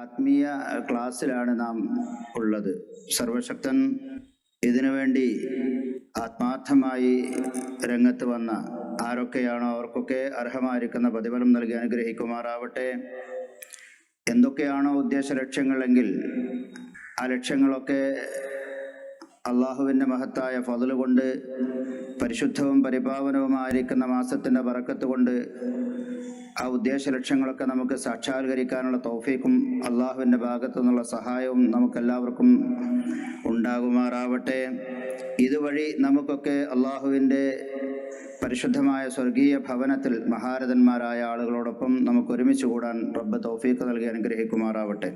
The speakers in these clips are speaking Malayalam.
ആത്മീയ ക്ലാസ്സിലാണ് നാം ഉള്ളത്. സർവശക്തൻ ഇതിനു വേണ്ടി ആത്മാർത്ഥമായി രംഗത്ത് വന്ന ആരൊക്കെയാണോ അവർക്കൊക്കെ അർഹമായിരിക്കുന്ന പ്രതിഫലം നൽകി അനുഗ്രഹിക്കുമാറാവട്ടെ. എന്തൊക്കെയാണോ ഉദ്ദേശ ലക്ഷ്യങ്ങളെങ്കിൽ ആ ലക്ഷ്യങ്ങളൊക്കെ അള്ളാഹുവിന്റെ മഹത്തായ ഫضൽ കൊണ്ട് പരിശുദ്ധവും പരിപാവനവുമായിരിക്കുന്ന മാസത്തിന്റെ ബറക്കത്ത് കൊണ്ട് ആ ഉദ്ദേശ ലക്ഷ്യങ്ങളൊക്കെ നമുക്ക് സാക്ഷാത്കരിക്കാനുള്ള തൗഫീക്കും അള്ളാഹുവിന്റെ ഭാഗത്തു നിന്നുള്ള സഹായവും നമുക്കെല്ലാവർക്കും ഉണ്ടാകുമാറാവട്ടെ. ഇതുവഴി നമുക്കൊക്കെ അള്ളാഹുവിന്റെ പരിശുദ്ധമായ സ്വർഗീയ ഭവനത്തിൽ മഹാരഥന്മാരായ ആളുകളോടൊപ്പം നമുക്ക് ഒരുമിച്ച് കൂടാൻ റബ്ബ് തൗഫീഖ് നൽകി അനുഗ്രഹിക്കുമാറാവട്ടെ.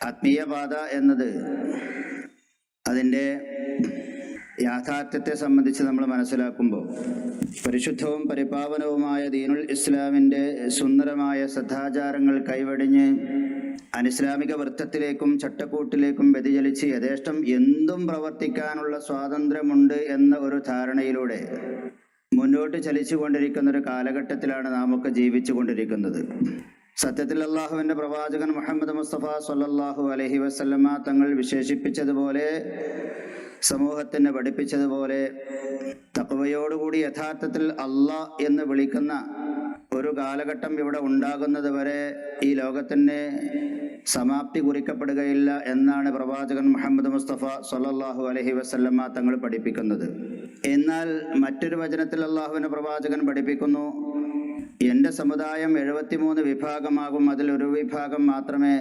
ആത്മീയപാത എന്നത് അതിന്റെ യാഥാർത്ഥ്യത്തെ സംബന്ധിച്ച് നമ്മൾ മനസ്സിലാക്കുമ്പോൾ പരിശുദ്ധവും പരിപാവനവുമായ ദീനുൽ ഇസ്ലാമിന്റെ സുന്ദരമായ സദാചാരങ്ങൾ കൈവടിഞ്ഞ് അനിസ്ലാമിക വൃത്തത്തിലേക്കും ചട്ടക്കൂട്ടിലേക്കും വ്യതിചലിച്ച് യഥേഷ്ടം എന്തും പ്രവർത്തിക്കാനുള്ള സ്വാതന്ത്ര്യമുണ്ട് എന്ന ഒരു ധാരണയിലൂടെ മുന്നോട്ട് ചലിച്ചുകൊണ്ടിരിക്കുന്ന ഒരു കാലഘട്ടത്തിലാണ് നാം ഒക്കെ ജീവിച്ചു കൊണ്ടിരിക്കുന്നത്. സത്യത്തിൽ അള്ളാഹുവിന്റെ പ്രവാചകൻ മുഹമ്മദ് മുസ്തഫ സല്ലല്ലാഹു അലഹി വസല്ലമ തങ്ങൾ വിശേഷിപ്പിച്ചതുപോലെ സമൂഹത്തിന് പഠിപ്പിച്ചതുപോലെ തക്കവയോടുകൂടി യഥാർത്ഥത്തിൽ അല്ല എന്ന് വിളിക്കുന്ന ഒരു കാലഘട്ടം ഇവിടെ ഉണ്ടാകുന്നത് വരെ ഈ ലോകത്തിന് സമാപ്തി കുറിക്കപ്പെടുകയില്ല എന്നാണ് പ്രവാചകൻ മുഹമ്മദ് മുസ്തഫ സല്ലല്ലാഹു അലഹി വസല്ലമ തങ്ങൾ പഠിപ്പിക്കുന്നത്. എന്നാൽ മറ്റൊരു വചനത്തിൽ അള്ളാഹുവിനെ പ്രവാചകൻ പഠിപ്പിക്കുന്നു. എന്റെ സമുദായം എഴുപത്തിമൂന്ന് വിഭാഗമാകും. അതിൽ ഒരു വിഭാഗം മാത്രമേ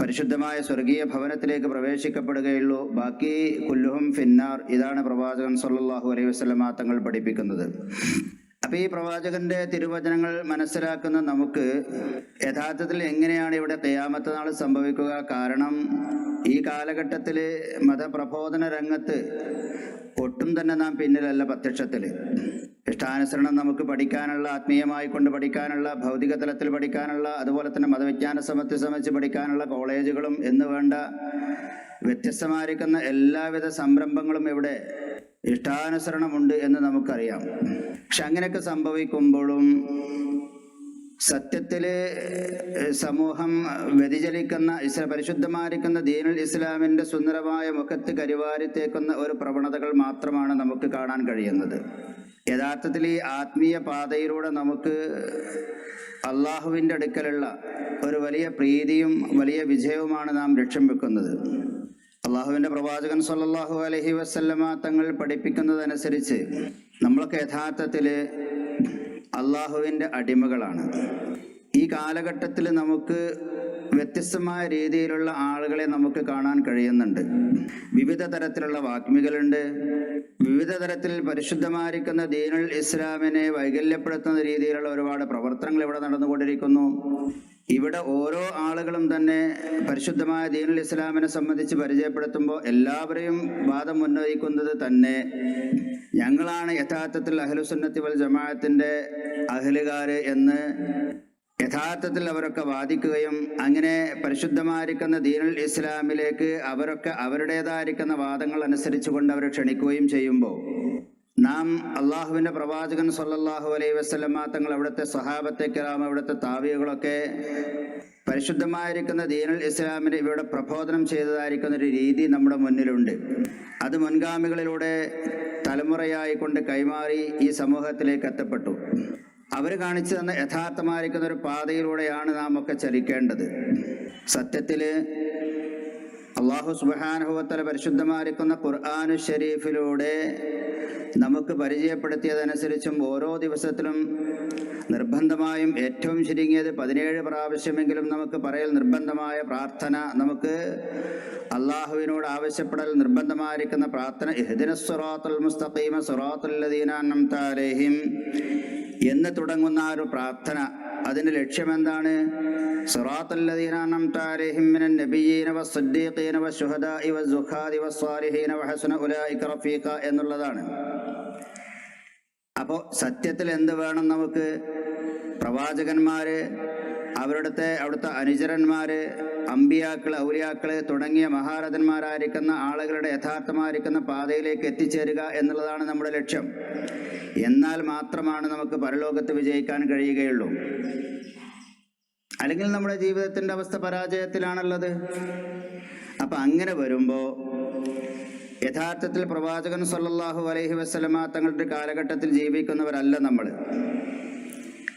പരിശുദ്ധമായ സ്വർഗീയ ഭവനത്തിലേക്ക് പ്രവേശിക്കപ്പെടുകയുള്ളൂ. ബാക്കി കുല്ലുഹും ഫിന്നാർ ഇതാണ് പ്രവാചകൻ സല്ലാഹു അലൈഹി വസല്ലമ തങ്ങൾ പഠിപ്പിക്കുന്നത്. അപ്പൊ ഈ പ്രവാചകന്റെ തിരുവചനങ്ങൾ മനസ്സിലാക്കുന്ന നമുക്ക് യഥാർത്ഥത്തിൽ എങ്ങനെയാണ് ഇവിടെ തെയ്യാമത്ത നാൾ സംഭവിക്കുക? കാരണം ഈ കാലഘട്ടത്തിൽ മതപ്രബോധന രംഗത്ത് ഒട്ടും തന്നെ നാം പിന്നിലല്ല പ്രത്യക്ഷത്തിൽ ഇഷ്ടാനുസരണം നമുക്ക് പഠിക്കാനുള്ള ആത്മീയമായി കൊണ്ട് പഠിക്കാനുള്ള ഭൗതിക തലത്തിൽ പഠിക്കാനുള്ള അതുപോലെ തന്നെ മതവിജ്ഞാന സമത്തെ സംബന്ധിച്ച് പഠിക്കാനുള്ള കോളേജുകളും എന്ന് വേണ്ട വ്യത്യസ്തമായിരിക്കുന്ന എല്ലാവിധ സംരംഭങ്ങളും ഇവിടെ ഇഷ്ടാനുസരണമുണ്ട് എന്ന് നമുക്കറിയാം. പക്ഷെ അങ്ങനെയൊക്കെ സംഭവിക്കുമ്പോഴും സത്യത്തിൽ സമൂഹം വ്യതിചലിക്കുന്ന ഇസ്ല പരിശുദ്ധമായിരിക്കുന്ന ദീനുൽ ഇസ്ലാമിന്റെ സുന്ദരമായ മുഖത്ത് കരിവാരിത്തേക്കുന്ന ഒരു പ്രവണതകൾ മാത്രമാണ് നമുക്ക് കാണാൻ കഴിയുന്നത്. യഥാർത്ഥത്തിൽ ഈ ആത്മീയ പാതയിലൂടെ നമുക്ക് അള്ളാഹുവിന്റെ അടുക്കലുള്ള ഒരു വലിയ പ്രീതിയും വലിയ വിജയവുമാണ് നാം ലക്ഷ്യം വെക്കുന്നത്. അള്ളാഹുവിന്റെ പ്രവാചകൻ സല്ലാഹു അലഹി വസല്ലമ തങ്ങൾ പഠിപ്പിക്കുന്നതനുസരിച്ച് നമ്മളൊക്കെ യഥാർത്ഥത്തിൽ അള്ളാഹുവിന്റെ അടിമകളാണ്. ഈ കാലഘട്ടത്തിൽ നമുക്ക് വ്യത്യസ്തമായ രീതിയിലുള്ള ആളുകളെ നമുക്ക് കാണാൻ കഴിയുന്നുണ്ട്. വിവിധ തരത്തിലുള്ള വാഗ്മികളുണ്ട്. വിവിധ തരത്തിൽ പരിശുദ്ധമായിരിക്കുന്ന ദീനുൽ ഇസ്ലാമിനെ വൈകല്യപ്പെടുത്തുന്ന രീതിയിലുള്ള ഒരുപാട് പ്രവർത്തനങ്ങൾ ഇവിടെ നടന്നുകൊണ്ടിരിക്കുന്നു. ഇവിടെ ഓരോ ആളുകളും തന്നെ പരിശുദ്ധമായ ദീനുൽ ഇസ്ലാമിനെ സംബന്ധിച്ച് പരിചയപ്പെടുത്തുമ്പോൾ എല്ലാവരെയും വാദം ഉന്നയിക്കുന്നത് തന്നെ ഞങ്ങളാണ് യഥാർത്ഥത്തിൽ അഹ്ലുസുന്നത്തി വൽ ജമാഅത്തിന്റെ അഹലുകാര് എന്ന് യഥാർത്ഥത്തിൽ അവരൊക്കെ വാദിക്കുകയും അങ്ങനെ പരിശുദ്ധമായിരിക്കുന്ന ദീനുൽ ഇസ്ലാമിലേക്ക് അവരൊക്കെ അവരുടേതായിരിക്കുന്ന വാദങ്ങൾ അനുസരിച്ചുകൊണ്ട് അവരെ ക്ഷണിക്കുകയും ചെയ്യുമ്പോൾ നാം അള്ളാഹുവിന്റെ പ്രവാചകൻ സല്ലല്ലാഹു അലൈ വസല്ലമ തങ്ങൾ അവിടുത്തെ സഹാബത്തെ കിറാം അവിടുത്തെ താവികളൊക്കെ പരിശുദ്ധമായിരിക്കുന്ന ദീനുൽ ഇസ്ലാമിന് ഇവിടെ പ്രബോധനം ചെയ്തതായിരിക്കുന്ന ഒരു രീതി നമ്മുടെ മുന്നിലുണ്ട്. അത് മുൻഗാമികളിലൂടെ തലമുറയായി കൊണ്ട് കൈമാറി ഈ സമൂഹത്തിലേക്ക് എത്തപ്പെട്ടു. അവർ കാണിച്ചു തന്ന യഥാർത്ഥമായിരിക്കുന്ന ഒരു പാതയിലൂടെയാണ് നാം ഒക്കെ ചലിക്കേണ്ടത്. സത്യത്തിൽ അള്ളാഹു സുബാനുഭവത്തല പരിശുദ്ധമായിരിക്കുന്ന ഖുർആാനു ഷരീഫിലൂടെ നമുക്ക് പരിചയപ്പെടുത്തിയതനുസരിച്ചും ഓരോ ദിവസത്തിലും നിർബന്ധമായും ഏറ്റവും ചുരുങ്ങിയത് പതിനേഴ് പ്രാവശ്യമെങ്കിലും നമുക്ക് പറയൽ നിർബന്ധമായ പ്രാർത്ഥന നമുക്ക് അള്ളാഹുവിനോട് ആവശ്യപ്പെടൽ നിർബന്ധമായിരിക്കുന്ന പ്രാർത്ഥന ഇഹ്ദിന സുറാത്തുൽ മുസ്തഖീമ സുറാത്തുല്ലദീനാനം താലേഹിം എന്ന് തുടങ്ങുന്ന ഒരു പ്രാർത്ഥന. അതിന്റെ ലക്ഷ്യമെന്താണ്? എന്നുള്ളതാണ്. അപ്പോ സത്യത്തിൽ എന്ത് വേണം നമുക്ക്? പ്രവാചകന്മാര് അവരുടെ അവിടുത്തെ അനുചരന്മാര് അമ്പിയാക്കൾ ഔലിയാക്കൾ തുടങ്ങിയ മഹാരഥന്മാരായിരിക്കുന്ന ആളുകളുടെ യഥാർത്ഥമായിരിക്കുന്ന പാതയിലേക്ക് എത്തിച്ചേരുക എന്നുള്ളതാണ് നമ്മുടെ ലക്ഷ്യം. എന്നാൽ മാത്രമാണ് നമുക്ക് പരലോകത്ത് വിജയിക്കാൻ കഴിയുകയുള്ളൂ. അല്ലെങ്കിൽ നമ്മുടെ ജീവിതത്തിന്റെ അവസ്ഥ പരാജയത്തിലാണുള്ളത്. അപ്പം അങ്ങനെ വരുമ്പോൾ യഥാർത്ഥത്തിൽ പ്രവാചകൻ സല്ലാഹു അലൈഹി വസല്ലമ തങ്ങളുടെ കാലഘട്ടത്തിൽ ജീവിക്കുന്നവരല്ല നമ്മൾ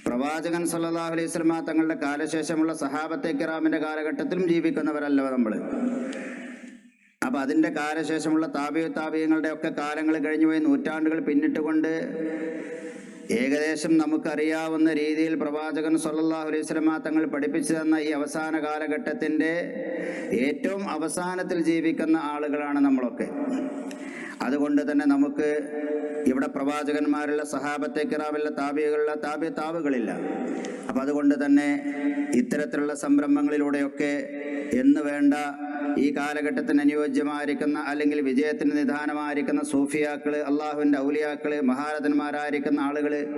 പ്രവാചകൻ സല്ലാഹു അലൈഹി വസല്ലമ തങ്ങളുടെ കാലശേഷമുള്ള സഹാബത്തെ കിറാമിന്റെ കാലഘട്ടത്തിലും ജീവിക്കുന്നവരല്ല നമ്മൾ അപ്പൊ അതിന്റെ കാലശേഷമുള്ള താപിയ താപിയങ്ങളുടെ ഒക്കെ കാലങ്ങൾ കഴിഞ്ഞു പോയി നൂറ്റാണ്ടുകൾ പിന്നിട്ടുകൊണ്ട് ഏകദേശം നമുക്കറിയാവുന്ന രീതിയിൽ പ്രവാചകൻ സൊല്ലാഹു അലൈഹി വസല്ലമ തങ്ങൾ പഠിപ്പിച്ചു തന്ന ഈ അവസാന കാലഘട്ടത്തിന്റെ ഏറ്റവും അവസാനത്തിൽ ജീവിക്കുന്ന ആളുകളാണ് നമ്മളൊക്കെ. അതുകൊണ്ട് തന്നെ നമുക്ക് ഇവിടെ പ്രവാചകന്മാരുള്ള സഹാബത്തെ കിറാവില്ല താപികളുള്ള താപ്യ താവുകളില്ല. അപ്പം അതുകൊണ്ട് തന്നെ ഇത്തരത്തിലുള്ള സംരംഭങ്ങളിലൂടെയൊക്കെ എന്ന് വേണ്ട ഈ കാലഘട്ടത്തിന് അനുയോജ്യമായിരിക്കുന്ന അല്ലെങ്കിൽ വിജയത്തിന് നിധാനമായിരിക്കുന്ന സൂഫിയാക്കൾ അള്ളാഹുവിന്റെ ഔലിയാക്കൾ മഹാരഥന്മാരായിരിക്കുന്ന ആളുകൾ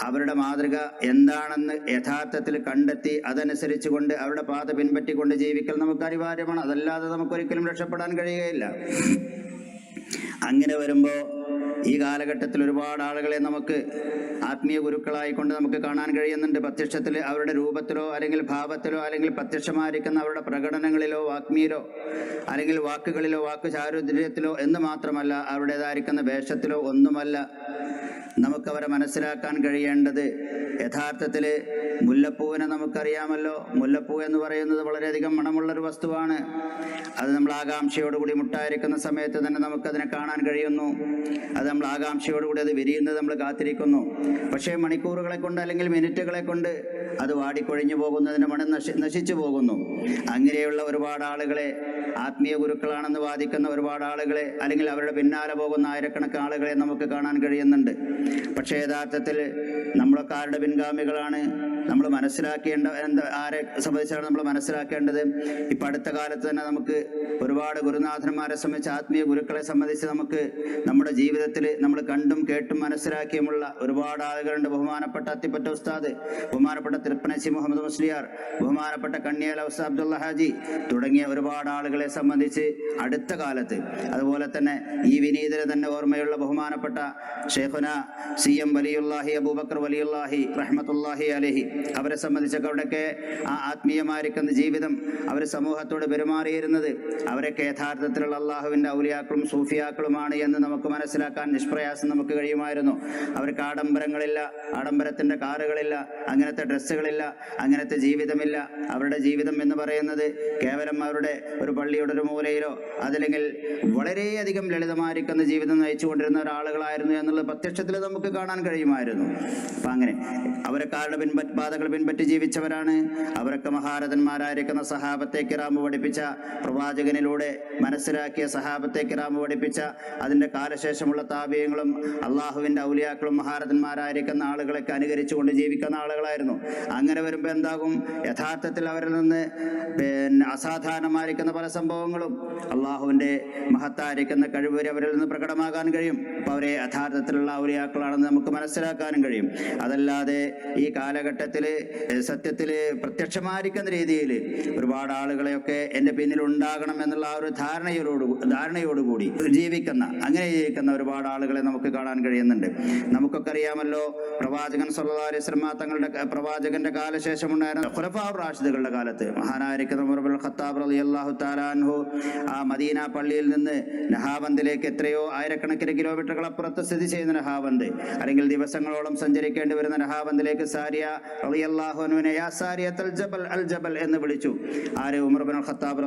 അവരുടെ മാതൃക എന്താണെന്ന് യഥാർത്ഥത്തിൽ കണ്ടെത്തി അതനുസരിച്ച് കൊണ്ട് അവരുടെ പാത പിൻപറ്റിക്കൊണ്ട് ജീവിക്കൽ നമുക്ക് അനിവാര്യമാണ്. അതല്ലാതെ നമുക്കൊരിക്കലും രക്ഷപ്പെടാൻ കഴിയുകയില്ല. അങ്ങനെ വരുമ്പോൾ ഈ കാലഘട്ടത്തിൽ ഒരുപാട് ആളുകളെ നമുക്ക് ആത്മീയ ഗുരുക്കളായിക്കൊണ്ട് നമുക്ക് കാണാൻ കഴിയുന്നുണ്ട്. പ്രത്യക്ഷത്തിൽ അവരുടെ രൂപത്തിലോ അല്ലെങ്കിൽ ഭാവത്തിലോ അല്ലെങ്കിൽ പ്രത്യക്ഷമായിരിക്കുന്ന അവരുടെ പ്രകടനങ്ങളിലോ വാഗ്മിയിലോ അല്ലെങ്കിൽ വാക്കുകളിലോ വാക്ക് ചാരുദ്ര്യത്തിലോ എന്ന് മാത്രമല്ല അവരുടേതായിരിക്കുന്ന വേഷത്തിലോ ഒന്നുമല്ല. നമുക്കവരെ മനസ്സിലാക്കാൻ കഴിയേണ്ടത് യഥാർത്ഥത്തിൽ മുല്ലപ്പൂവിനെ നമുക്കറിയാമല്ലോ. മുല്ലപ്പൂ എന്ന് പറയുന്നത് വളരെയധികം മണമുള്ളൊരു വസ്തുവാണ്. അത് നമ്മൾ ആകാംക്ഷയോടുകൂടി മുട്ടായിരിക്കുന്ന സമയത്ത് തന്നെ നമുക്കതിനെ കാണാൻ കഴിയുന്നു. അത് നമ്മൾ ആകാംക്ഷയോടുകൂടി അത് വിരിയുന്നത് നമ്മൾ കാത്തിരിക്കുന്നു. പക്ഷേ മണിക്കൂറുകളെ കൊണ്ട് അല്ലെങ്കിൽ മിനിറ്റുകളെ കൊണ്ട് അത് വാടിക്കൊഴിഞ്ഞു പോകുന്നതിന് മണം നശി നശിച്ചു പോകുന്നു. അങ്ങനെയുള്ള ഒരുപാട് ആളുകളെ ആത്മീയ ഗുരുക്കളാണെന്ന് വാദിക്കുന്ന ഒരുപാട് ആളുകളെ അല്ലെങ്കിൽ അവരുടെ പിന്നാലെ പോകുന്ന ആയിരക്കണക്കിന് ആളുകളെ നമുക്ക് കാണാൻ കഴിയുന്നുണ്ട്. പക്ഷേ യഥാർത്ഥത്തിൽ നമ്മളൊക്കെ ആരുടെ പിൻഗാമികളാണ്? നമ്മൾ മനസ്സിലാക്കേണ്ട എന്താ ആരെ സംബന്ധിച്ചാണ് നമ്മൾ മനസ്സിലാക്കേണ്ടത്? ഇപ്പം അടുത്ത കാലത്ത് തന്നെ നമുക്ക് ഒരുപാട് ഗുരുനാഥന്മാരെ സംബന്ധിച്ച് ആത്മീയ ഗുരുക്കളെ സംബന്ധിച്ച് നമുക്ക് നമ്മുടെ ജീവിതത്തിൽ നമ്മൾ കണ്ടും കേട്ടും മനസ്സിലാക്കിയുമുള്ള ഒരുപാട് ആളുകളുണ്ട്. ബഹുമാനപ്പെട്ട അത്തിപ്പറ്റ ഉസ്താദ് ബഹുമാനപ്പെട്ട തൃപ്പനശി മുഹമ്മദ് മുസ്ലിയാർ ബഹുമാനപ്പെട്ട കണ്ണിയൽ ഔസ അബ്ദുള്ള ഹാജി തുടങ്ങിയ ഒരുപാട് ആളുകളെ സംബന്ധിച്ച് അടുത്ത കാലത്ത്. അതുപോലെ തന്നെ ഈ വിനീതന് തന്നെ ഓർമ്മയുള്ള ബഹുമാനപ്പെട്ട ഷെയ്ഖുന സി എം വലിയുല്ലാഹി അബൂബക്കർ വലിയുല്ലാഹി റഹ്മത്തുല്ലാഹി അലഹി. അവരെ സംബന്ധിച്ചൊക്കെ അവിടെയൊക്കെ ആ ആത്മീയമായിരിക്കുന്ന ജീവിതം അവർ സമൂഹത്തോട് പെരുമാറിയിരുന്നത്. അവരൊക്കെ യഥാർത്ഥത്തിലുള്ള അള്ളാഹുവിന്റെ ഔലിയാക്കളും സൂഫിയാക്കളുമാണ് എന്ന് നമുക്ക് മനസ്സിലാക്കാൻ നിഷ്പ്രയാസം നമുക്ക് കഴിയുമായിരുന്നു. അവർക്ക് ആഡംബരങ്ങളില്ല ആഡംബരത്തിന്റെ കാറുകളില്ല അങ്ങനത്തെ ഡ്രസ്സുകളില്ല അങ്ങനത്തെ ജീവിതമില്ല. അവരുടെ ജീവിതം എന്ന് പറയുന്നത് കേവലം അവരുടെ ഒരു പള്ളിയുടെ ഒരു മൂലയിലോ അതല്ലെങ്കിൽ വളരെയധികം ലളിതമായിരിക്കുന്ന ജീവിതം നയിച്ചുകൊണ്ടിരുന്ന ഒരാളുകളായിരുന്നു എന്നുള്ളത് പ്രത്യക്ഷത്തിൽ നമുക്ക് കാണാൻ കഴിയുമായിരുന്നു. അപ്പം അങ്ങനെ അവരെ കാരുടെ പിൻപറ്റ് പാതകൾ പിൻപറ്റി ജീവിച്ചവരാണ്. അവരൊക്കെ മഹാരഥന്മാരായിരിക്കുന്ന സഹാബത്തെ കിറാമ് പഠിപ്പിച്ച പ്രവാചകനിലൂടെ മനസ്സിലാക്കിയ സഹാബത്തെ കിറാമ് പഠിപ്പിച്ച അതിന്റെ കാലശേഷമുള്ള താപീയങ്ങളും അള്ളാഹുവിന്റെ ഔലിയാക്കളും മഹാരഥന്മാരായിരിക്കുന്ന ആളുകളൊക്കെ അനുകരിച്ചുകൊണ്ട് ജീവിക്കുന്ന ആളുകളായിരുന്നു. അങ്ങനെ വരുമ്പോൾ എന്താകും? യഥാർത്ഥത്തിൽ അവരിൽ നിന്ന് പിന്നെ അസാധാരണമായിരിക്കുന്ന പല സംഭവങ്ങളും അള്ളാഹുവിന്റെ മഹത്തായിരിക്കുന്ന കഴിവ് അവരിൽ നിന്ന് പ്രകടമാകാൻ കഴിയും. അപ്പോൾ അവരെ യഥാർത്ഥത്തിലുള്ള ഔലിയാക്കളാണെന്ന് നമുക്ക് മനസ്സിലാക്കാനും കഴിയും. അതല്ലാതെ ഈ കാലഘട്ടത്തിൽ സത്യത്തിൽ പ്രത്യക്ഷമായിരിക്കുന്ന രീതിയിൽ ഒരുപാട് ആളുകളെയൊക്കെ എന്റെ പിന്നിൽ ഉണ്ടാകണം എന്നുള്ള ആ ഒരു ധാരണയോട് ധാരണയോടുകൂടി ജീവിക്കുന്ന അങ്ങനെ ജീവിക്കുന്ന ഒരുപാട് ആളുകളെ നമുക്ക് കാണാൻ കഴിയുന്നുണ്ട്. നമുക്കൊക്കെ അറിയാമല്ലോ പ്രവാചകൻ സല്ലല്ലാഹു അലൈഹി വസല്ലമ തങ്ങളുടെ പ്രവാചകന്റെ കാലശേഷം ഉണ്ടായിരുന്ന ഖുലഫാ റാഷിദുകളുടെ കാലത്ത് മഹാനായിരിക്കുന്ന ഖത്താബ് റളിയല്ലാഹു തആല അൻഹു ആ മദീന പള്ളിയിൽ നിന്ന് നഹാബന്ദിലേക്ക് എത്രയോ ആയിരക്കണക്കിന് കിലോമീറ്ററുകൾ അപ്പുറത്ത് സ്ഥിതി ചെയ്യുന്ന നഹാബന്ദ് അല്ലെങ്കിൽ ദിവസങ്ങളോളം സഞ്ചരിക്കേണ്ടി വരുന്ന നഹാബന്ദിലേക്ക് സാരിയ റളിയല്ലാഹു അൻഹുവിനെ യാ സാരിയത്തൽ ജബൽ അൽ ജബൽ എന്ന് വിളിച്ചു. ആര്? ഉമർ ഇബ്നുൽ ഖത്താബ്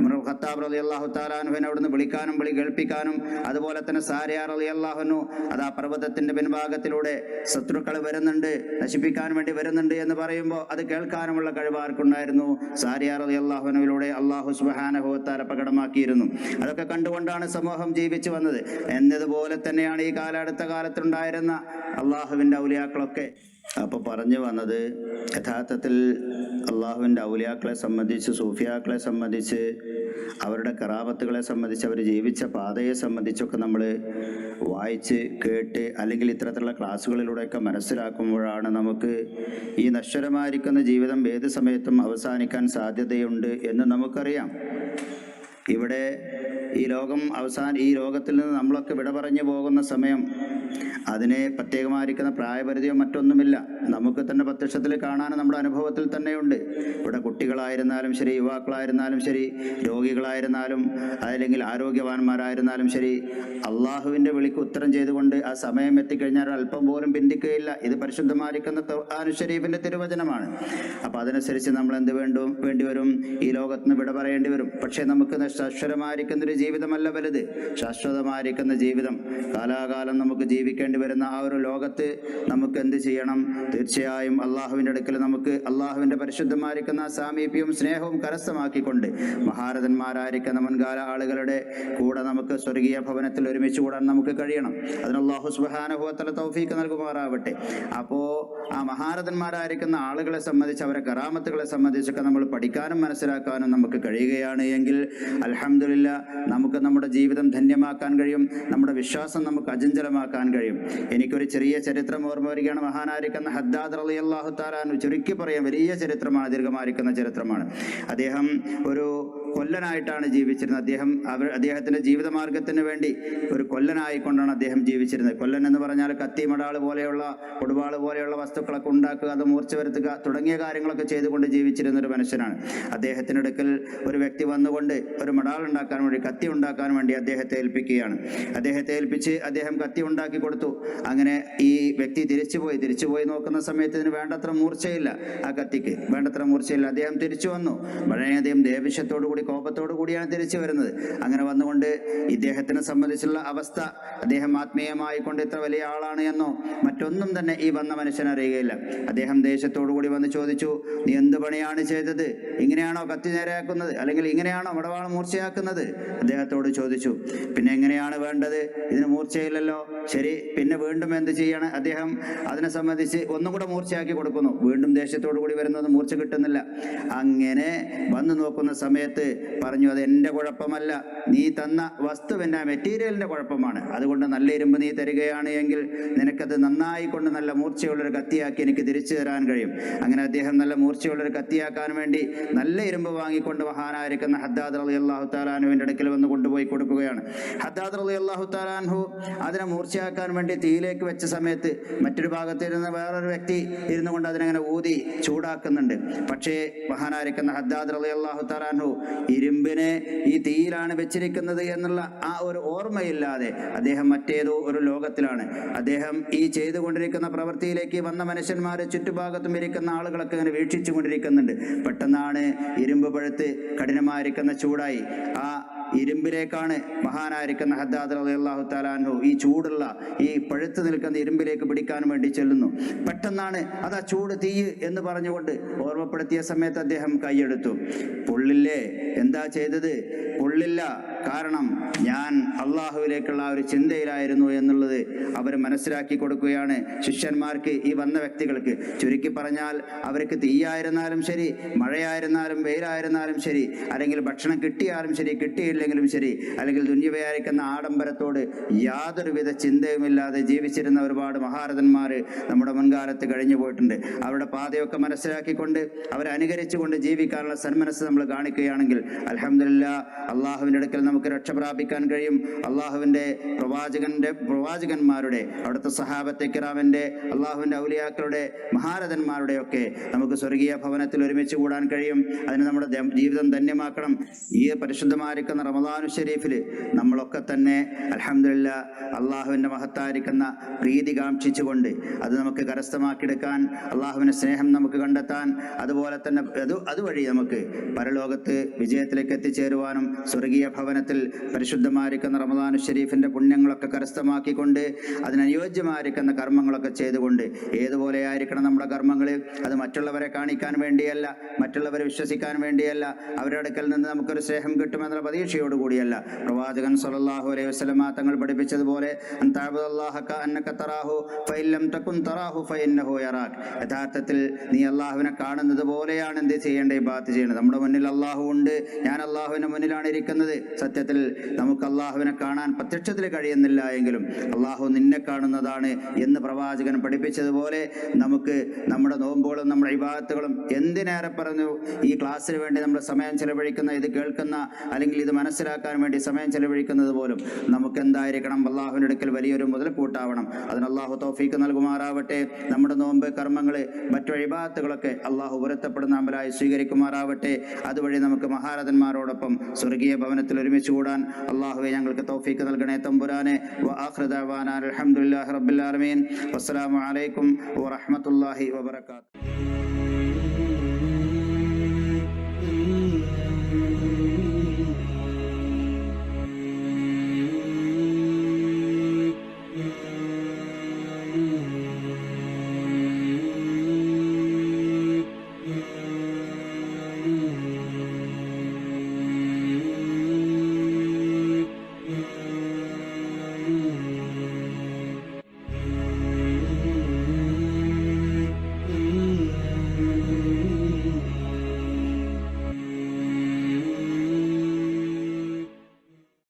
ഉമർ ഖത്താബ് അവിടുന്ന് വിളിക്കാനും വിളി കേൾപ്പിക്കാനും അതുപോലെ തന്നെ സാരിയ റളിയല്ലാഹു അള്ളാഹുനു അത് ആ പർവതത്തിന്റെ പിൻഭാഗത്തിലൂടെ ശത്രുക്കൾ വരുന്നുണ്ട് നശിപ്പിക്കാൻ വേണ്ടി വരുന്നുണ്ട് എന്ന് പറയുമ്പോൾ അത് കേൾക്കാനുമുള്ള കഴിവ് ആർക്കുണ്ടായിരുന്നു? സാരിയ അൻഹുവിലൂടെ അള്ളാഹു സുബ്ഹാനഹു വതആല പ്രകടമാക്കിയിരുന്നു. അതൊക്കെ കണ്ടുകൊണ്ടാണ് സമൂഹം ജീവിച്ചു വന്നത്. എന്നതുപോലെ തന്നെയാണ് ഈ കാലടുത്ത കാലത്തുണ്ടായിരുന്ന അള്ളാഹുവിന്റെ ഔലിയാക്കളൊക്കെ. അപ്പോൾ പറഞ്ഞു വന്നത് യഥാർത്ഥത്തിൽ അള്ളാഹുവിന്റെ ഔലിയാക്കളെ സംബന്ധിച്ച് സൂഫിയാക്കളെ സംബന്ധിച്ച് അവരുടെ കറാപത്തുകളെ സംബന്ധിച്ച് അവർ ജീവിച്ച പാതയെ സംബന്ധിച്ചൊക്കെ നമ്മൾ വായിച്ച് കേട്ട് അല്ലെങ്കിൽ ഇത്തരത്തിലുള്ള ക്ലാസ്സുകളിലൂടെയൊക്കെ മനസ്സിലാക്കുമ്പോഴാണ് നമുക്ക് ഈ നശ്വരമായിരിക്കുന്ന ജീവിതം ഏത് സമയത്തും അവസാനിക്കാൻ സാധ്യതയുണ്ട് എന്ന് നമുക്കറിയാം. ഇവിടെ ഈ ലോകം അവസാന ഈ ലോകത്തിൽ നിന്ന് നമ്മളൊക്കെ വിട പറഞ്ഞു പോകുന്ന സമയം അതിനെ പ്രത്യേകമായിരിക്കുന്ന പ്രായപരിധിയോ മറ്റൊന്നുമില്ല. നമുക്ക് തന്നെ പ്രത്യക്ഷത്തിൽ കാണാൻ നമ്മുടെ അനുഭവത്തിൽ തന്നെയുണ്ട്. ഇവിടെ കുട്ടികളായിരുന്നാലും ശരി യുവാക്കളായിരുന്നാലും ശരി രോഗികളായിരുന്നാലും അല്ലെങ്കിൽ ആരോഗ്യവാന്മാരായിരുന്നാലും ശരി അള്ളാഹുവിന്റെ വിളിക്ക് ഉത്തരം ചെയ്തുകൊണ്ട് ആ സമയം എത്തിക്കഴിഞ്ഞാൽ അല്പം പോലും പിന്തിക്കുകയില്ല. ഇത് പരിശുദ്ധമായിരിക്കുന്ന ഖുർആൻ ഷരീഫിന്റെ തിരുവചനമാണ്. അപ്പോൾ അതനുസരിച്ച് നമ്മൾ എന്ത് വേണ്ടു വേണ്ടി വരും ഈ ലോകത്ത് നിന്ന് വിട പറയേണ്ടി വരും. പക്ഷേ നമുക്ക് ശാശ്വതമായിരിക്കുന്ന ഒരു ജീവിതമല്ല വലുത്. ശാശ്വതമായിരിക്കുന്ന ജീവിതം. കാലാകാലം നമുക്ക് ജീവിക്കേണ്ടി വരുന്ന ആ ഒരു ലോകത്ത് നമുക്ക് എന്ത് ചെയ്യണം? തീർച്ചയായും അള്ളാഹുവിന്റെ അടുക്കൽ നമുക്ക് അള്ളാഹുവിന്റെ പരിശുദ്ധമായിരിക്കുന്ന സാമീപ്യവും സ്നേഹവും കരസ്ഥമാക്കിക്കൊണ്ട് മഹാരഥന്മാരായിരിക്കുന്ന മുൻകാല ആളുകളുടെ കൂടെ നമുക്ക് സ്വർഗീയ ഭവനത്തിൽ ഒരുമിച്ച് കൂടാൻ നമുക്ക് കഴിയണം. അതിന് അള്ളാഹു സുബാനുഭവത്തല തൗഫീക്ക് നൽകുമാറാവട്ടെ. അപ്പോൾ ആ മഹാരഥന്മാരായിരിക്കുന്ന ആളുകളെ സംബന്ധിച്ച് അവരെ കറാമത്തുകളെ സംബന്ധിച്ചൊക്കെ നമ്മൾ പഠിക്കാനും മനസ്സിലാക്കാനും നമുക്ക് കഴിയുകയാണ് എങ്കിൽ അൽഹംദുലില്ല നമുക്ക് നമ്മുടെ ജീവിതം ധന്യമാക്കാൻ കഴിയും. നമ്മുടെ വിശ്വാസം നമുക്ക് അചഞ്ചലമാക്കാൻ കഴിയും. എനിക്കൊരു ചെറിയ ചരിത്രം ഓർമ്മ വരികയാണ്. മഹാനായിരിക്കുന്ന ഹദ്ദാദ് അലി അള്ളാഹു താലാനു ചുരുക്കി പറയാൻ വലിയ ചരിത്രമാണ് ദീർഘമായിരിക്കുന്ന ചരിത്രമാണ്. അദ്ദേഹം ഒരു കൊല്ലനായിട്ടാണ് ജീവിച്ചിരുന്നത്. അദ്ദേഹം അവർ അദ്ദേഹത്തിന്റെ ജീവിതമാർഗത്തിന് വേണ്ടി ഒരു കൊല്ലനായിക്കൊണ്ടാണ് അദ്ദേഹം ജീവിച്ചിരുന്നത്. കൊല്ലൻ എന്ന് പറഞ്ഞാൽ കത്തി മടാൾ പോലെയുള്ള കൊടുവാൾ പോലെയുള്ള വസ്തുക്കളൊക്കെ ഉണ്ടാക്കുക അത് മൂർച്ച വരുത്തുക തുടങ്ങിയ കാര്യങ്ങളൊക്കെ ചെയ്തുകൊണ്ട് ജീവിച്ചിരുന്ന ഒരു മനുഷ്യനാണ്. അദ്ദേഹത്തിന്റെ അടുക്കൽ ഒരു വ്യക്തി വന്നുകൊണ്ട് ഒരു മടാൾ ഉണ്ടാക്കാൻ വേണ്ടി കത്തി ഉണ്ടാക്കാൻ വേണ്ടി അദ്ദേഹത്തെ ഏൽപ്പിക്കുകയാണ്. അദ്ദേഹത്തെ ഏൽപ്പിച്ച് അദ്ദേഹം കത്തി ഉണ്ടാക്കി കൊടുത്തു. അങ്ങനെ ഈ വ്യക്തി തിരിച്ചുപോയി തിരിച്ചുപോയി നോക്കുന്ന സമയത്ത് ഇതിന് വേണ്ടത്ര മൂർച്ചയില്ല ആ കത്തിക്ക്. വേണ്ടത്ര മൂർച്ചയില്ല. അദ്ദേഹം തിരിച്ചു വന്നു. വളരെയധികം ദേവിഷ്യത്തോടു കൂടി കോപത്തോടു കൂടിയാണ് തിരിച്ചു വരുന്നത്. അങ്ങനെ വന്നുകൊണ്ട് ഇദ്ദേഹത്തിനെ സംബന്ധിച്ചുള്ള അവസ്ഥ അദ്ദേഹം ആത്മീയമായി കൊണ്ട് ഇത്ര വലിയ ആളാണ് എന്നോ മറ്റൊന്നും തന്നെ ഈ വന്ന മനുഷ്യൻ അറിയുകയില്ല. അദ്ദേഹം ദേശത്തോടു കൂടി വന്ന് ചോദിച്ചു നീ എന്ത് പണിയാണ് ചെയ്തത്? ഇങ്ങനെയാണോ കത്തി നേരെയാക്കുന്നത്? അല്ലെങ്കിൽ ഇങ്ങനെയാണോ മടവാള മൂർച്ചയാക്കുന്നത്? അദ്ദേഹത്തോട് ചോദിച്ചു പിന്നെ എങ്ങനെയാണ് വേണ്ടത്? ഇതിന് മൂർച്ചയില്ലല്ലോ. ശരി പിന്നെ വീണ്ടും എന്ത് ചെയ്യണം? അദ്ദേഹം അതിനെ സംബന്ധിച്ച് ഒന്നും കൂടെ മൂർച്ചയാക്കി കൊടുക്കുന്നു. വീണ്ടും ദേശത്തോടു കൂടി വരുന്നത് മൂർച്ച കിട്ടുന്നില്ല. അങ്ങനെ വന്നു നോക്കുന്ന സമയത്ത് പറഞ്ഞു അത് എന്റെ കുഴപ്പമല്ല. നീ തന്ന വസ്തുവിന്റെ ആ മെറ്റീരിയലിന്റെ കുഴപ്പമാണ്. അതുകൊണ്ട് നല്ല ഇരുമ്പ് നീ തരികയാണ് എങ്കിൽ നിനക്കത് നന്നായി കൊണ്ട് നല്ല മൂർച്ചയുള്ളൊരു കത്തിയാക്കി എനിക്ക് തിരിച്ചു തരാൻ കഴിയും. അങ്ങനെ അദ്ദേഹം നല്ല മൂർച്ചയുള്ളൊരു കത്തിയാക്കാൻ വേണ്ടി നല്ല ഇരുമ്പ് വാങ്ങിക്കൊണ്ട് മഹാനായിരിക്കുന്ന ഹദ്ദാദ് അലി അള്ളാഹു താലാനുവിന്റെ അടുക്കൽ വന്ന് കൊണ്ടുപോയി കൊടുക്കുകയാണ്. ഹദ്ദാദ് അലി അള്ളാഹു താലാൻഹു അതിനെ മൂർച്ചയാക്കാൻ വേണ്ടി തീയിലേക്ക് വെച്ച സമയത്ത് മറ്റൊരു ഭാഗത്ത് ഇരുന്ന വേറൊരു വ്യക്തി ഇരുന്നു കൊണ്ട് അതിനങ്ങനെ ഊതി ചൂടാക്കുന്നുണ്ട്. പക്ഷേ മഹാനായിരിക്കുന്ന ഹദ്ദാദ് അലി അള്ളാഹു താലാൻഹു ഇരുമ്പിനെ ഈ തീയിലാണ് വെച്ചിരിക്കുന്നത് എന്നുള്ള ആ ഒരു ഓർമ്മയില്ലാതെ അദ്ദേഹം മറ്റേതോ ഒരു ലോകത്തിലാണ്. അദ്ദേഹം ഈ ചെയ്തുകൊണ്ടിരിക്കുന്ന പ്രവൃത്തിയിലേക്ക് വന്ന മനുഷ്യന്മാരെ ചുറ്റുഭാഗത്തും ഇരിക്കുന്ന ആളുകളൊക്കെ ഇങ്ങനെ വീക്ഷിച്ചു കൊണ്ടിരിക്കുന്നുണ്ട് പെട്ടെന്നാണ് ഇരുമ്പ് പഴുത്ത് കഠിനമായിരിക്കുന്ന ചൂടായി. ആ ഇരുമ്പിലേക്കാണ് മഹാനായിരിക്കുന്ന ഹദ്ദാദ് അള്ളാഹു താലാൻഹു ഈ ചൂടുള്ള ഈ പഴുത്ത് നിൽക്കുന്ന ഇരുമ്പിലേക്ക് പിടിക്കാൻ വേണ്ടി ചെല്ലുന്നു. പെട്ടെന്നാണ് അത് ചൂട് തീയ് എന്ന് പറഞ്ഞുകൊണ്ട് ഓർമ്മപ്പെടുത്തിയ സമയത്ത് അദ്ദേഹം കൈയെടുത്തു. പൊള്ളില്ലേ? എന്താ ചെയ്തത്? പൊള്ളില്ല കാരണം ഞാൻ അള്ളാഹുവിലേക്കുള്ള ഒരു ചിന്തയിലായിരുന്നു എന്നുള്ളത് അവർ മനസ്സിലാക്കി കൊടുക്കുകയാണ്. ശിഷ്യന്മാർക്ക് ഈ വന്ന വ്യക്തികൾക്ക്. ചുരുക്കി പറഞ്ഞാൽ അവർക്ക് തീയായിരുന്നാലും ശരി മഴയായിരുന്നാലും വെയിലായിരുന്നാലും ശരി അല്ലെങ്കിൽ ഭക്ഷണം കിട്ടിയാലും ശരി കിട്ടിയില്ലെങ്കിലും ശരി അല്ലെങ്കിൽ ദുന്യവയായിരിക്കുന്ന ആഡംബരത്തോട് യാതൊരുവിധ ചിന്തയുമില്ലാതെ ജീവിച്ചിരുന്ന ഒരുപാട് മഹാരഥന്മാർ നമ്മുടെ മുൻകാലത്ത് കഴിഞ്ഞു പോയിട്ടുണ്ട്. അവരുടെ പാതയൊക്കെ മനസ്സിലാക്കിക്കൊണ്ട് അവരെ അനുകരിച്ചുകൊണ്ട് ജീവിക്കാനുള്ള സന്മനസ് നമ്മൾ കാണിക്കുകയാണെങ്കിൽ അലഹമില്ല അള്ളാഹുവിന്റെ അടുക്കൽ നമുക്ക് രക്ഷ പ്രാപിക്കാൻ കഴിയും. അള്ളാഹുവിന്റെ പ്രവാചകന്റെ പ്രവാചകന്മാരുടെ അവിടുത്തെ സഹാബത്തെ കിറാമിന്റെ അള്ളാഹുവിന്റെ ഔലിയാക്കളുടെ മഹാരഥന്മാരുടെ ഒക്കെ നമുക്ക് സ്വർഗീയ ഭവനത്തിൽ ഒരുമിച്ച് കൂടാൻ കഴിയും. അതിന് നമ്മുടെ ജീവിതം ധന്യമാക്കണം. ഈ പരിശുദ്ധമായിരിക്കുന്ന റമദാനു ഷെരീഫിൽ നമ്മളൊക്കെ തന്നെ അലഹമില്ല അള്ളാഹുവിന്റെ മഹത്തായിരിക്കുന്ന പ്രീതി കാക്ഷിച്ചുകൊണ്ട് അത് നമുക്ക് കരസ്ഥമാക്കിയെടുക്കാൻ അള്ളാഹുവിന്റെ സ്നേഹം നമുക്ക് കണ്ടെത്താൻ അതുപോലെ തന്നെ അത് അതുവഴി നമുക്ക് പരലോകത്ത് വിജയത്തിലേക്ക് എത്തിച്ചേരുവാനും സ്വർഗീയ ഭവനത്തിൽ പരിശുദ്ധമായിരിക്കുന്ന റമദാനു ഷെരീഫിന്റെ പുണ്യങ്ങളൊക്കെ കരസ്ഥമാക്കിക്കൊണ്ട് അതിനനുയോജ്യമായിരിക്കുന്ന കർമ്മങ്ങളൊക്കെ ചെയ്തുകൊണ്ട് ഏതുപോലെ ആയിരിക്കണം നമ്മുടെ കർമ്മങ്ങൾ അത് മറ്റുള്ളവരെ കാണിക്കാൻ വേണ്ടിയല്ല മറ്റുള്ളവരെ വിശ്വസിക്കാൻ വേണ്ടിയല്ല അവരുടെ അടുക്കൽ നിന്ന് നമുക്കൊരു സ്നേഹം കിട്ടുമെന്നുള്ള പ്രതീക്ഷയോട് കൂടിയല്ല. പ്രവാചകൻ സലല്ലാഹു അലൈഹി വസല്ലമ തങ്ങൾ പഠിപ്പിച്ചതുപോലെ "അൻ തഅബുദല്ലാഹ കഅന്നക തറാഹു ഫഇൻ തകുൻ തറാഹു ഫഇന്നഹു യറാക്. യഥാർത്ഥത്തിൽ നീ അള്ളാഹുവിനെ കാണുന്നത് പോലെയാണ് എന്ത് ചെയ്യേണ്ട ബാത്ത് ചെയ്യുന്നത് നമ്മുടെ മുന്നിൽ അള്ളാഹു ഉണ്ട് ഞാൻ അള്ളാഹുവിന്റെ മുന്നിലാണ് ഇരിക്കുന്നത്. സത്യത്തിൽ നമുക്ക് അള്ളാഹുവിനെ കാണാൻ പ്രത്യക്ഷത്തിൽ കഴിയുന്നില്ല എങ്കിലും അള്ളാഹു നിന്നെ കാണുന്നതാണ് എന്ന് പ്രവാചകൻ പഠിപ്പിച്ചതുപോലെ നമുക്ക് നമ്മുടെ നോമ്പുകളും നമ്മുടെ ഇബാദത്തുകളും എന്തിനേറെ പറഞ്ഞു? ഈ ക്ലാസ്സിന് വേണ്ടി നമ്മൾ സമയം ചെലവഴിക്കുന്ന ഇത് കേൾക്കുന്ന അല്ലെങ്കിൽ ഇത് മനസ്സിലാക്കാൻ വേണ്ടി സമയം ചെലവഴിക്കുന്നത് പോലും നമുക്ക് എന്തായിരിക്കണം? അള്ളാഹുവിന്റെ അടുക്കൽ വലിയൊരു മുതൽക്കൂട്ടാവണം. അതിന് അള്ളാഹു തോഫീക്ക് നൽകുമാറാവട്ടെ. നമ്മുടെ നോമ്പ് കർമ്മങ്ങൾ മറ്റു ഇബാദത്തുകളൊക്കെ അള്ളാഹു പുരത്തപ്പെടുന്ന അമലായി സ്വീകരിക്കുമാറാവട്ടെ. അതുവഴി നമുക്ക് മഹാരഥന്മാരോടൊപ്പം സ്വർഗീയ ഭവനത്തിൽ ഒരുമിച്ച് കൂടാൻ അള്ളാഹുവെ ഞങ്ങൾക്ക് തൗഫീക്ക് നൽകണേ. തമ്പുരാനെ അലഹമുല്ലാഹി റബ്ബുലാലമീൻ വസ്സലാമു അലൈക്കും വറഹമത്തല്ലാഹി